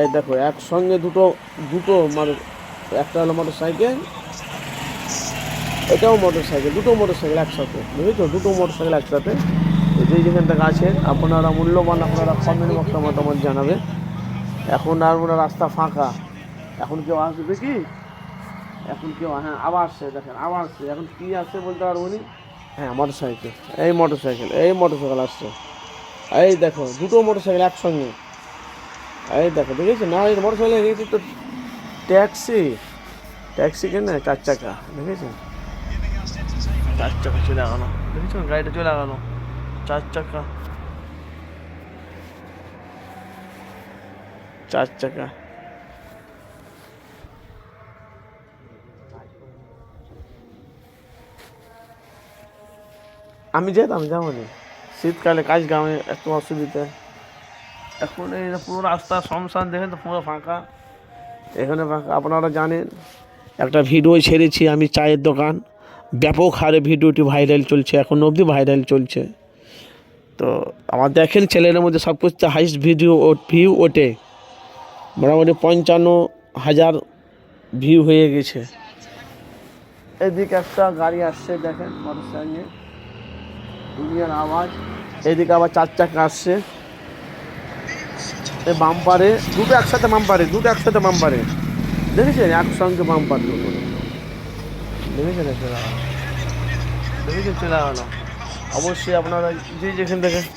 এই দেখো, একসঙ্গে দুটো দুটো মানে একটা হলো মোটর সাইকেল এটাও মোটর সাইকেল দুটো মোটর সাইকেল একসাথে, বুঝেছ? দুটো মোটর সাইকেল একসাথে যে যেখান থেকে আছেন আপনারা মূল্যবান, আপনারা কমেন্ট বক্সে মতামত জানাবেন এখন আর মনে রাস্তা ফাঁকা। এখন কেউ আসবে কি? এখন কেউ হ্যাঁ আবার আসছে, দেখেন, আবার আসছে। এখন কি আসছে বলতে পারব নি? হ্যাঁ মোটর সাইকেল এই মোটর সাইকেল এই মোটর সাইকেল আসছে। এই দেখো, দুটো মোটর সাইকেল একসঙ্গে। এই দেখো, দেখেছি? না, এই মোটর সাইকেল দেখেছি তো ট্যাক্সি ট্যাক্সি কেন? চার চাকা দেখেছেন চার চাকা চলে আগানো দেখেছেন গাড়িটা চলে আগানো। চার চাকা। চার চাকা। আমি যেতাম যাবনি শীতকালে কাজ গ্রামে একটু অসুবিধা। এখন এই পুরো রাস্তা শমশান দেখেন তো পুরো ফাঁকা। এখানে ফাঁকা আপনারা জানেন একটা ভিডিও ছেড়েছি আমি চায়ের দোকান। ব্যাপক হারে ভিডিওটি ভাইরাল চলছে এখন অবধি ভাইরাল চলছে। তো আমার দেখেন চ্যানেলের মধ্যে সব কিছু হাইস্ট ভিডিও ও ভিউ ওঠে। মোটামুটি পঞ্চান্ন হাজার ভিউ হয়ে গেছে। এদিকে একটা গাড়ি আসছে দেখেন মোটর সাইকেল দুনিয়ার আওয়াজ। এদিকে আবার চার চাকা আসছে। বাম্পারে, দুটো একসাথে বাম্পারে, দুটো একসাথে বাম্পারে। দেখেছেন? একসঙ্গে বাম্পার দুটো। দেখেছেন দেখেছেন চলে গেল অবশ্যই আপনারা যে যেখান থেকে